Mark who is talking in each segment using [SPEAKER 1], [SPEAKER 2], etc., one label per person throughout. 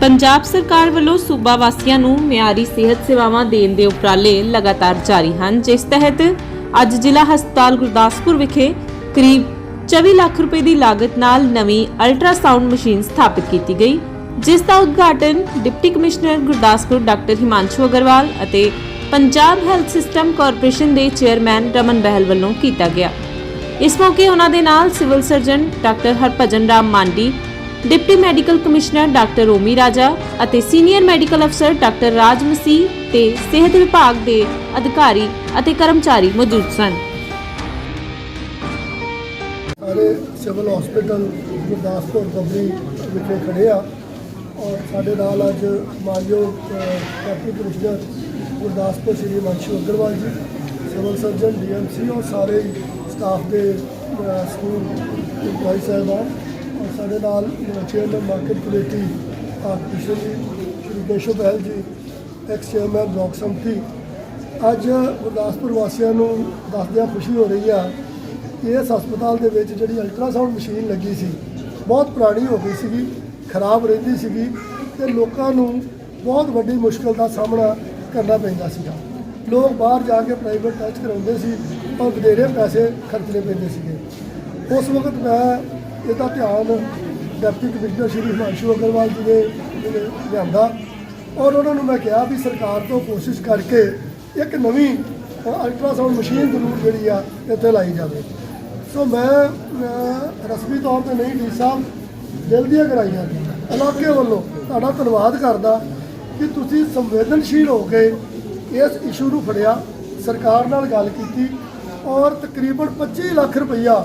[SPEAKER 1] ਪੰਜਾਬ ਸਰਕਾਰ ਵੱਲੋਂ ਸੂਬਾ ਵਾਸੀਆਂ ਨੂੰ ਮਿਆਰੀ ਸਿਹਤ ਸੇਵਾਵਾਂ ਦੇਣ ਦੇ ਉਪਰਾਲੇ ਲਗਾਤਾਰ ਜਾਰੀ ਹਨ, ਜਿਸ ਤਹਿਤ ਅੱਜ ਜ਼ਿਲ੍ਹਾ ਹਸਪਤਾਲ ਗੁਰਦਾਸਪੁਰ ਵਿਖੇ ਕਰੀਬ 24 ਲੱਖ ਰੁਪਏ ਦੀ ਲਾਗਤ ਨਾਲ ਨਵੀਂ ਅਲਟਰਾਸਾਊਂਡ ਮਸ਼ੀਨ ਸਥਾਪਿਤ ਕੀਤੀ ਗਈ, ਜਿਸ ਦਾ ਉਦਘਾਟਨ deputy commissioner Gurdaspur doctor Himanshu Agarwal ਅਤੇ ਪੰਜਾਬ ਹੈਲਥ ਸਿਸਟਮ ਕਾਰਪੋਰੇਸ਼ਨ ਦੇ ਚੇਅਰਮੈਨ ਰਮਨ ਬਹਿਲ ਵੱਲੋਂ ਕੀਤਾ ਗਿਆ। ਇਸ ਮੌਕੇ ਉਹਨਾਂ ਦੇ ਨਾਲ civil surgeon doctor Harbhajan Ram Mandi deputy medical commissioner doctor Omi Raja ਅਤੇ ਸੀਨੀਅਰ ਮੈਡੀਕਲ ਅਫਸਰ ਡਾਕਟਰ ਰਾਜ ਮਸੀਹ ਤੇ ਸਿਹਤ ਵਿਭਾਗ ਦੇ ਅਧਿਕਾਰੀ ਅਤੇ ਕਰਮਚਾਰੀ ਮੌਜੂਦ ਸਨ।
[SPEAKER 2] ਸਾਰੇ ਸਿਵਲ ਹਸਪੀਟਲ ਗੁਰਦਾਸਪੁਰ ਬੱਬਰੀ ਵਿਖੇ ਖੜੇ ਆ ਔਰ ਸਾਡੇ ਨਾਲ ਅੱਜ ਮਾਨਯੋਗ deputy commissioner Gurdaspur Shri Manshu Agarwal ji civil surgeon DMC ਔਰ ਸਾਰੇ ਸਟਾਫ ਦੇ ਅ, ਸਕੂਲ ਇੰਪਲਾਈ ਸਾਹਿਬਾਨ ਔਰ ਸਾਡੇ ਨਾਲ ਚੇਅਰਮੈਨ ਮਾਰਕੀਟ ਕਮੇਟੀ ਆਰਟੀਸ਼ਨ ਜੀ, ਸ਼੍ਰੀ ਕੇਸ਼ਵ ਬਹਿਲ ਜੀ ਐਕਸ ਚੇਅਰਮੈਨ ਬਲਾਕ ਸੰਮਤੀ। ਅੱਜ ਗੁਰਦਾਸਪੁਰ ਵਾਸੀਆਂ ਨੂੰ ਦੱਸਦਿਆਂ ਖੁਸ਼ੀ ਹੋ ਰਹੀ ਆ ਕਿ ਇਸ ਹਸਪਤਾਲ ਦੇ ਵਿੱਚ ਜਿਹੜੀ ਅਲਟਰਾਸਾਊਂਡ ਮਸ਼ੀਨ ਲੱਗੀ ਸੀ, ਬਹੁਤ ਪੁਰਾਣੀ ਹੋ ਗਈ ਸੀਗੀ, ਖਰਾਬ ਰਹਿੰਦੀ ਸੀਗੀ ਤੇ ਲੋਕਾਂ ਨੂੰ ਬਹੁਤ ਵੱਡੀ ਮੁਸ਼ਕਲ ਦਾ ਸਾਹਮਣਾ ਕਰਨਾ ਪੈਂਦਾ ਸੀਗਾ। ਲੋਕ ਬਾਹਰ ਜਾ ਕੇ ਪ੍ਰਾਈਵੇਟ ਟੈਸਟ ਕਰਾਉਂਦੇ ਸੀ ਔਰ ਵਧੇਰੇ ਪੈਸੇ ਖਰਚਣੇ ਪੈਂਦੇ ਸੀਗੇ। ਉਸ ਵਕਤ ਮੈਂ ਇਹਦਾ ਧਿਆਨ ਡਿਪਟੀ ਕਮਿਸ਼ਨਰ ਸ਼੍ਰੀ ਹਿਮਾਂਸ਼ੂ ਅਗਰਵਾਲ ਜੀ ਨੇ ਲਿਆਂਦਾ। ਔਰ ਉਹਨਾਂ ਨੂੰ ਮੈਂ ਕਿਹਾ ਵੀ ਸਰਕਾਰ ਤੋਂ ਕੋਸ਼ਿਸ਼ ਕਰਕੇ ਇੱਕ ਨਵੀਂ ਅਲਟਰਾਸਾਊਂਡ ਮਸ਼ੀਨ ਜ਼ਰੂਰ ਜਿਹੜੀ ਆ ਇੱਥੇ ਲਾਈ ਜਾਵੇ। ਸੋ ਮੈਂ ਰਸਮੀ ਤੌਰ ਤੇ ਨਹੀਂ ਡੀ ਸਾਹਿਬ, ਦਿਲ ਦੀਆਂ ਕਰਾਈਆਂ ਇਲਾਕੇ ਵੱਲੋਂ ਤੁਹਾਡਾ ਧੰਨਵਾਦ ਕਰਦਾ ਕਿ ਤੁਸੀਂ ਸੰਵੇਦਨਸ਼ੀਲ ਹੋ ਕੇ ਇਸ ਇਸ਼ੂ ਨੂੰ ਫੜਿਆ, ਸਰਕਾਰ ਨਾਲ ਗੱਲ ਕੀਤੀ ਔਰ ਤਕਰੀਬਨ 25 ਲੱਖ ਰੁਪਈਆ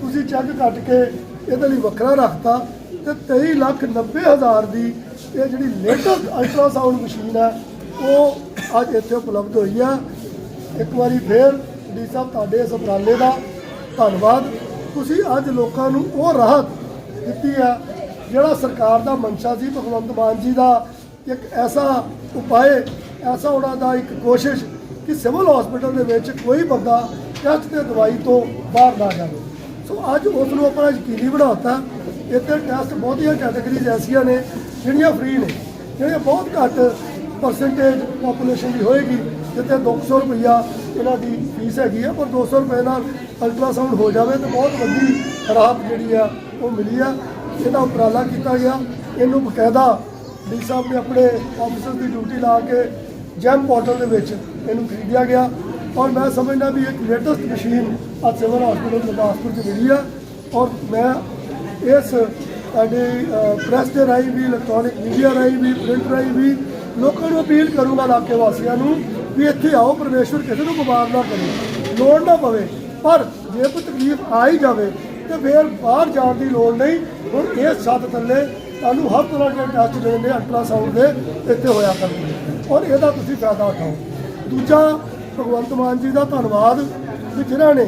[SPEAKER 2] ਤੁਸੀਂ ਚੈੱਕ ਕੱਟ ਕੇ ਇਹਦੇ ਲਈ ਵੱਖਰਾ ਰੱਖਤਾ ਤੇ 23 ਲੱਖ 90 ਹਜ਼ਾਰ ਦੀ ਇਹ ਜਿਹੜੀ ਲੇਟੈਸਟ ਅਲਟਰਾਸਾਊਂਡ ਮਸ਼ੀਨ ਹੈ, ਉਹ ਅੱਜ ਇੱਥੇ ਉਪਲਬਧ ਹੋਈ ਆ। ਇੱਕ ਵਾਰੀ ਫੇਰ ਡੀ ਸਾਹਿਬ ਤੁਹਾਡੇ ਇਸ ਉਪਰਾਲੇ ਦਾ ਧੰਨਵਾਦ। ਤੁਸੀਂ ਅੱਜ ਲੋਕਾਂ ਨੂੰ ਉਹ ਰਾਹਤ ਦਿੱਤੀ ਆ, ਜਿਹੜਾ ਸਰਕਾਰ ਦਾ ਮਨਸ਼ਾ ਸੀ, ਭਗਵੰਤ ਮਾਨ ਜੀ ਦਾ ਇੱਕ ਐਸਾ ਉਪਾਏ ਐਸਾ ਉਹਨਾਂ ਦਾ ਇੱਕ ਕੋਸ਼ਿਸ਼ ਕਿ ਸਿਵਲ ਹਸਪੀਟਲ ਦੇ ਵਿੱਚ ਕੋਈ ਬੰਦਾ ਟੈਸਟ ਤੇ ਦਵਾਈ ਤੋਂ ਬਾਹਰ ਨਾ ਜਾਵੇ। ਸੋ ਅੱਜ ਉਸ ਨੂੰ ਆਪਣਾ ਯਕੀਨੀ ਬਣਾਤਾ, ਇੱਥੇ ਟੈਸਟ ਬਹੁਤੀਆਂ ਕੈਟਾਗਰੀਜ਼ ਐਸੀਆਂ ਨੇ ਜਿਹੜੀਆਂ ਫ੍ਰੀ ਨੇ, ਜਿਹੜੀਆਂ ਬਹੁਤ ਘੱਟ ਪਰਸੈਂਟੇਜ ਪੋਪੂਲੇਸ਼ਨ ਦੀ ਹੋਏਗੀ, ਜਿੱਥੇ 200 ਰੁਪਈਆ ਇਹਨਾਂ ਦੀ ਫੀਸ ਹੈਗੀ ਆ, ਪਰ 200 ਰੁਪਏ ਨਾਲ ਅਲਟਰਾਸਾਊਂਡ ਹੋ ਜਾਵੇ ਤਾਂ ਬਹੁਤ ਵੱਡੀ ਰਾਹਤ ਜਿਹੜੀ ਆ ਉਹ ਮਿਲੀ ਆ। ਇਹਦਾ ਉਪਰਾਲਾ ਕੀਤਾ ਗਿਆ। ਇਹਨੂੰ ਬਕਾਇਦਾ ਡੀ ਸਾਹਿਬ ਨੇ ਆਪਣੇ ਆਫਿਸਰ ਦੀ ਡਿਊਟੀ ਲਾ ਕੇ ਜੈਮ ਪੋਰਟਲ ਦੇ ਵਿੱਚ ਇਹਨੂੰ ਖਰੀਦਿਆ ਗਿਆ। ਔਰ ਮੈਂ ਸਮਝਦਾ ਵੀ ਇੱਕ ਲੇਟੈਸਟ ਮਸ਼ੀਨ ਅੱਜ ਸਿਵਲ ਹਸਪੀਟਲ ਗੁਰਦਾਸਪੁਰ 'ਚ ਮਿਲੀ ਆ। ਔਰ ਮੈਂ ਇਸ ਸਾਡੇ ਪ੍ਰੈਸ ਦੇ ਰਾਹੀਂ ਵੀ, ਇਲੈਕਟ੍ਰੋਨਿਕ ਮੀਡੀਆ ਰਾਹੀਂ ਵੀ, ਪ੍ਰਿੰਟ ਰਾਹੀਂ ਵੀ ਲੋਕਾਂ ਨੂੰ ਅਪੀਲ ਕਰੂੰਗਾ ਇਲਾਕੇ ਵਾਸੀਆਂ ਨੂੰ ਵੀ ਇੱਥੇ ਆਓ, ਪਰਮੇਸ਼ਵਰ ਕਿਸੇ ਨੂੰ ਬਿਮਾਰ ਨਾ ਕਰੇ। ਲੋੜ ਨਾ ਪਵੇ। ਪਰ ਜੇ ਕੋਈ ਤਕਲੀਫ ਆ ਹੀ ਜਾਵੇ, ਤੇ ਫਿਰ ਬਾਹਰ ਜਾਣ ਦੀ ਲੋੜ ਨਹੀਂ। ਹੁਣ ਇਸ ਛੱਤ ਥੱਲੇ ਤੁਹਾਨੂੰ ਹਰ ਤਰ੍ਹਾਂ ਦੇ ਟੈਸਟ ਜਿਹੜੇ ਨੇ ਅਲਟਰਾਸਾਊਂਡ ਦੇ, ਇੱਥੇ ਹੋਇਆ ਕਰਨਗੇ ਔਰ ਇਹਦਾ ਤੁਸੀਂ ਫਾਇਦਾ ਉਠਾਓ। ਦੂਜਾ ਭਗਵੰਤ ਮਾਨ ਜੀ ਦਾ ਧੰਨਵਾਦ ਕਿ ਜਿਨ੍ਹਾਂ ਨੇ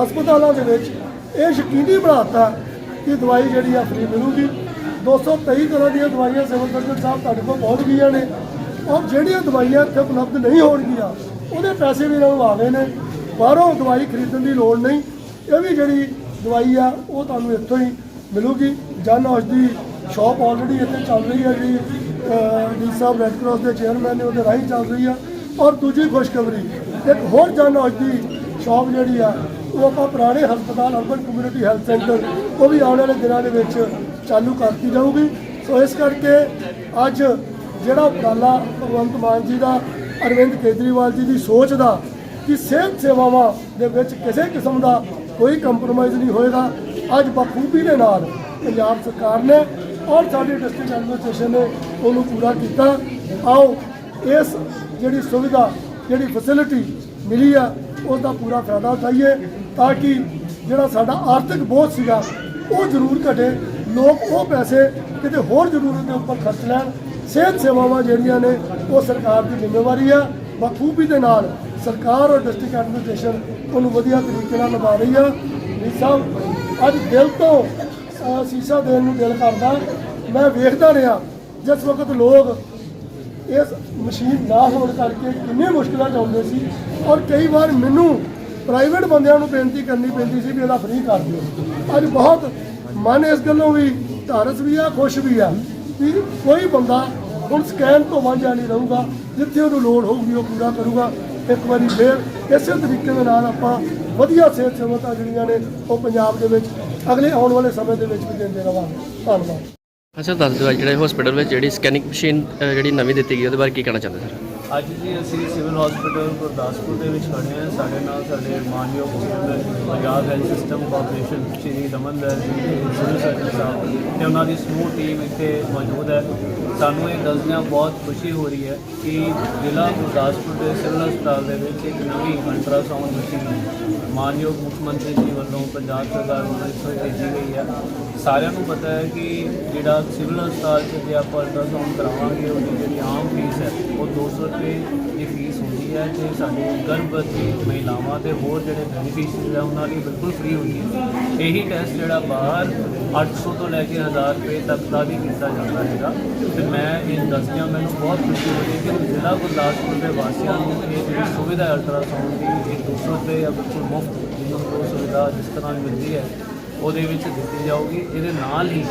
[SPEAKER 2] ਹਸਪਤਾਲਾਂ ਦੇ ਵਿੱਚ ਇਹ ਯਕੀਨੀ ਬਣਾਤਾ ਕਿ ਦਵਾਈ ਜਿਹੜੀ ਆ ਫ੍ਰੀ ਮਿਲੂਗੀ। 223 ਤਰ੍ਹਾਂ ਦੀਆਂ ਦਵਾਈਆਂ ਸਿਵਲ ਸਰਜਨ ਸਾਹਿਬ ਤੁਹਾਡੇ ਕੋਲ ਪਹੁੰਚ ਗਈਆਂ ਨੇ। ਔਰ ਜਿਹੜੀਆਂ ਦਵਾਈਆਂ ਇੱਥੇ ਉਪਲਬਧ ਨਹੀਂ ਹੋਣਗੀਆਂ, ਉਹਦੇ ਪੈਸੇ ਵੀ ਇਹਨਾਂ ਨੂੰ ਆ ਗਏ ਨੇ। ਬਾਹਰੋਂ ਦਵਾਈ ਖਰੀਦਣ ਦੀ ਲੋੜ ਨਹੀਂ। ਇਹ ਵੀ ਜਿਹੜੀ ਦਵਾਈ ਆ, ਉਹ ਤੁਹਾਨੂੰ ਇੱਥੋਂ ਹੀ ਮਿਲੂਗੀ। ਜਨ ਔਸ਼ਧੀ ਸ਼ਾਪ ਆਲਰੇਡੀ ਇੱਥੇ ਚੱਲ ਰਹੀ ਹੈ ਜਿਹੜੀ ਡੀ ਸਾਹਿਬ ਰੈੱਡ ਕਰਾਸ ਦੇ ਚੇਅਰਮੈਨ ਨੇ ਉਹਦੇ ਰਾਹੀਂ ਚੱਲ ਰਹੀ ਆ। ਔਰ ਦੂਜੀ ਖੁਸ਼ਖਬਰੀ, ਇੱਕ ਹੋਰ ਜਨ ਔਸ਼ਧੀ ਸ਼ਾਪ ਜਿਹੜੀ ਆ, ਉਹ ਆਪਾਂ ਪੁਰਾਣੇ ਹਸਪਤਾਲ ਅਰਬਨ ਕਮਿਊਨਿਟੀ ਹੈਲਥ ਸੈਂਟਰ ਉਹ ਵੀ ਆਉਣ ਵਾਲੇ ਦਿਨਾਂ ਦੇ ਵਿੱਚ ਚਾਲੂ ਕਰਤੀ ਜਾਊਗੀ। ਸੋ ਇਸ ਕਰਕੇ ਅੱਜ ਜਿਹੜਾ ਉਪਰਾਲਾ ਭਗਵੰਤ ਮਾਨ ਜੀ ਦਾ, ਅਰਵਿੰਦ ਕੇਜਰੀਵਾਲ ਜੀ ਦੀ ਸੋਚ ਦਾ, ਕਿ ਸਿਹਤ ਸੇਵਾਵਾਂ ਦੇ ਵਿੱਚ ਕਿਸੇ ਕਿਸਮ ਦਾ ਕੋਈ ਕੰਪਰੋਮਾਈਜ਼ ਨਹੀਂ ਹੋਏਗਾ, ਅੱਜ ਬਖੂਬੀ ਦੇ ਨਾਲ ਪੰਜਾਬ ਸਰਕਾਰ ਨੇ ਔਰ ਸਾਡੀ ਡਿਸਟ੍ਰਿਕਟ ਐਡਮਿਨਿਸਟ੍ਰੇਸ਼ਨ ਨੇ ਉਹਨੂੰ ਪੂਰਾ ਕੀਤਾ। ਆਓ, ਇਸ ਜਿਹੜੀ ਸੁਵਿਧਾ, ਜਿਹੜੀ ਫੈਸਿਲਿਟੀ ਮਿਲੀ ਆ ਉਸ ਦਾ ਪੂਰਾ ਫਾਇਦਾ ਉਠਾਈਏ ਤਾਂ ਕਿ ਜਿਹੜਾ ਸਾਡਾ ਆਰਥਿਕ ਬੋਝ ਸੀਗਾ, ਉਹ ਜ਼ਰੂਰ ਘਟੇ। ਲੋਕ ਉਹ ਪੈਸੇ ਕਿਤੇ ਹੋਰ ਜ਼ਰੂਰਤ ਦੇ ਉੱਪਰ ਖਰਚ ਲੈਣ। ਸਿਹਤ ਸੇਵਾਵਾਂ ਜਿਹੜੀਆਂ ਨੇ, ਉਹ ਸਰਕਾਰ ਦੀ ਜ਼ਿੰਮੇਵਾਰੀ ਆ। ਬਖੂਬੀ ਦੇ ਨਾਲ ਸਰਕਾਰ ਔਰ ਡਿਸਟ੍ਰਿਕਟ ਐਡਮਿਨਿਸਟ੍ਰੇਸ਼ਨ ਉਹਨੂੰ ਵਧੀਆ ਤਰੀਕੇ ਨਾਲ ਨਿਭਾ ਰਹੀ ਆ। ਵੀ ਸਾਹਿਬ, ਅੱਜ ਦਿਲ ਤੋਂ ਸੀਸਾ ਦੇਣ ਨੂੰ ਦਿਲ ਕਰਦਾ। ਮੈਂ ਵੇਖਦਾ ਰਿਹਾ, ਜਿਸ ਵਕਤ ਲੋਕ ਇਸ ਮਸ਼ੀਨ ਨਾ ਹੋਣ ਕਰਕੇ ਕਿੰਨੇ ਮੁਸ਼ਕਲਾਂ ਚ ਆਉਂਦੇ ਸੀ ਔਰ ਕਈ ਵਾਰ ਮੈਨੂੰ ਪ੍ਰਾਈਵੇਟ ਬੰਦਿਆਂ ਨੂੰ ਬੇਨਤੀ ਕਰਨੀ ਪੈਂਦੀ ਸੀ ਵੀ ਇਹਦਾ ਫ੍ਰੀ ਕਰ ਦਿਓ। ਅੱਜ ਬਹੁਤ ਮਨ ਇਸ ਗੱਲੋਂ ਵੀ ਧਾਰਸ ਵੀ ਆ, ਖੁਸ਼ ਵੀ ਆ ਵੀ ਕੋਈ ਬੰਦਾ ਹੁਣ ਸਕੈਨ ਤੋਂ ਵਾਂਝਾ ਨਹੀਂ ਰਹੂਗਾ, ਜਿੱਥੇ ਉਹਨੂੰ ਲੋੜ ਹੋਊਗੀ ਉਹ ਪੂਰਾ ਕਰੂਗਾ। ਇੱਕ ਵਾਰੀ ਫੇਰ ਇਸੇ ਤਰੀਕੇ ਦੇ ਨਾਲ ਆਪਾਂ ਵਧੀਆ ਸਿਹਤ ਸਹੂਲਤਾਂ ਜਿਹੜੀਆਂ ਨੇ ਉਹ ਪੰਜਾਬ ਦੇ ਵਿੱਚ ਅਗਲੇ ਆਉਣ ਵਾਲੇ ਸਮੇਂ ਦੇ ਵਿੱਚ ਵੀ ਦਿੰਦੇ ਰਵਾਂਗੇ। ਧੰਨਵਾਦ।
[SPEAKER 3] ਅੱਛਾ, ਦੱਸ ਦਿਓ ਅੱਜ ਜਿਹੜੇ ਹਸਪੀਟਲ ਵਿੱਚ ਜਿਹੜੀ ਸਕੈਨਿੰਗ ਮਸ਼ੀਨ ਜਿਹੜੀ ਨਵੀਂ ਦਿੱਤੀ ਗਈ, ਉਹਦੇ ਬਾਰੇ ਕੀ ਕਹਿਣਾ ਚਾਹੁੰਦੇ ਸਰ?
[SPEAKER 4] ਅੱਜ ਜੀ ਅਸੀਂ ਸਿਵਲ ਹਸਪੀਟਲ ਗੁਰਦਾਸਪੁਰ ਦੇ ਵਿੱਚ ਖੜੇ ਹਾਂ। ਸਾਡੇ ਨਾਲ ਸਾਡੇ ਮਾਨਯੋਗ chairman Punjab health system corporation Shri Damandar ji civil surgeon ਸਾਹਿਬ ਤੇ ਉਹਨਾਂ ਦੀ ਸਮੂਹ ਟੀਮ ਇੱਥੇ ਮੌਜੂਦ ਹੈ। ਸਾਨੂੰ ਇਹ ਦੱਸਦਿਆਂ ਬਹੁਤ ਖੁਸ਼ੀ ਹੋ ਰਹੀ ਹੈ ਕਿ ਜ਼ਿਲ੍ਹਾ ਗੁਰਦਾਸਪੁਰ ਦੇ ਸਿਵਲ ਹਸਪਤਾਲ ਦੇ ਵਿੱਚ ਇੱਕ ਨਵੀਂ ਅਲਟਰਾਸਾਊਂਡ ਮਸ਼ੀਨ ਮਾਨਯੋਗ ਮੁੱਖ ਮੰਤਰੀ ਜੀ ਵੱਲੋਂ ਪੰਜਾਬ ਸਰਕਾਰ ਵੱਲੋਂ ਇੱਥੇ ਭੇਜੀ ਗਈ ਹੈ। ਸਾਰਿਆਂ ਨੂੰ ਪਤਾ ਹੈ ਕਿ ਜਿਹੜਾ ਸਿਵਲ ਹਸਪਤਾਲ 'ਚ ਜੇ ਆਪਾਂ ਅਲਟਰਾਸਾਊਂਡ ਕਰਾਵਾਂਗੇ, ਉਹਦੀ ਜਿਹੜੀ ਆਮ ਫੀਸ ਹੈ, ਉਹ 200 ਰੁਪਏ ਦੀ ਫੀਸ ਹੁੰਦੀ ਹੈ ਤੇ ਸਾਡੀ ਗਰਭਵਤੀ ਮਹਿਲਾਵਾਂ ਤੇ ਹੋਰ ਜਿਹੜੇ ਬੈਨੀਫਿਸ਼ੀਅਰੀ ਹੈ ਉਹਨਾਂ ਲਈ ਬਿਲਕੁਲ ਫ੍ਰੀ ਹੁੰਦੀ ਹੈ। ਇਹੀ ਟੈਸਟ ਜਿਹੜਾ ਬਾਹਰ 800 ਤੋਂ ਲੈ ਕੇ 1000 ਰੁਪਏ ਤੱਕ ਦਾ ਵੀ ਕੀਤਾ ਜਾਂਦਾ ਹੈਗਾ। ਮੈਂ ਇਹ ਦੱਸਦਿਆਂ ਮੈਨੂੰ ਬਹੁਤ ਖੁਸ਼ੀ ਹੋਈ ਕਿ ਜ਼ਿਲ੍ਹਾ ਗੁਰਦਾਸਪੁਰ ਦੇ ਵਾਸੀਆਂ ਨੂੰ ਇਹ ਜਿਹੜੀ ਸੁਵਿਧਾ ਅਲਟਰਾਸਾਊਂਡ ਦੀ ਇਹ 200 ਰੁਪਏ ਜਾਂ ਬਿਲਕੁਲ ਮੁਫਤ ਜਿਹਨੂੰ ਉਹ ਸੁਵਿਧਾ ਜਿਸ ਤਰ੍ਹਾਂ ਮਿਲਦੀ ਹੈ, ਉਹਦੇ ਵਿੱਚ ਦਿੱਤੀ ਜਾਊਗੀ। ਇਹਦੇ ਨਾਲ ਹੀ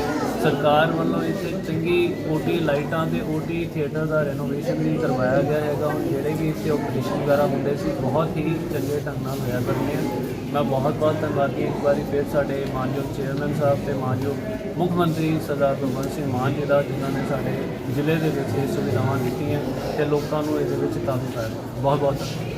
[SPEAKER 4] ਸਰਕਾਰ ਵੱਲੋਂ ਇੱਥੇ ਚੰਗੀ ਓਟੀ ਲਾਈਟਾਂ ਤੇ ਓਟੀ ਥੀਏਟਰ ਦਾ ਰੈਨੋਵੇਸ਼ਨ ਵੀ ਕਰਵਾਇਆ ਗਿਆ ਹੈਗਾ। ਹੁਣ ਜਿਹੜੇ ਵੀ ਇੱਥੇ ਓਪਰੇਸ਼ਨ ਵਗੈਰਾ ਹੁੰਦੇ ਸੀ, ਬਹੁਤ ਹੀ ਚੰਗੇ ਢੰਗ ਨਾਲ ਹੋਇਆ ਕਰਦੇ ਆ ਮੈਂ ਬਹੁਤ ਬਹੁਤ ਧੰਨਵਾਦੀ ਇੱਕ ਵਾਰੀ ਫਿਰ ਸਾਡੇ ਮਾਨਯੋਗ ਚੇਅਰਮੈਨ ਸਾਹਿਬ ਤੇ ਮਾਨਯੋਗ ਮੁੱਖ ਮੰਤਰੀ ਸਰਦਾਰ ਭਗਵੰਤ ਸਿੰਘ ਮਾਨ ਜੀ ਦਾ, ਜਿਨ੍ਹਾਂ ਨੇ ਸਾਡੇ ਜ਼ਿਲ੍ਹੇ ਦੇ ਵਿੱਚ ਇਹ ਸੁਵਿਧਾਵਾਂ ਦਿੱਤੀਆਂ ਤੇ ਲੋਕਾਂ ਨੂੰ ਇਹਦੇ ਵਿੱਚ ਕਾਫੀ ਫਾਇਦਾ। ਬਹੁਤ ਬਹੁਤ ਧੰਨਵਾਦ।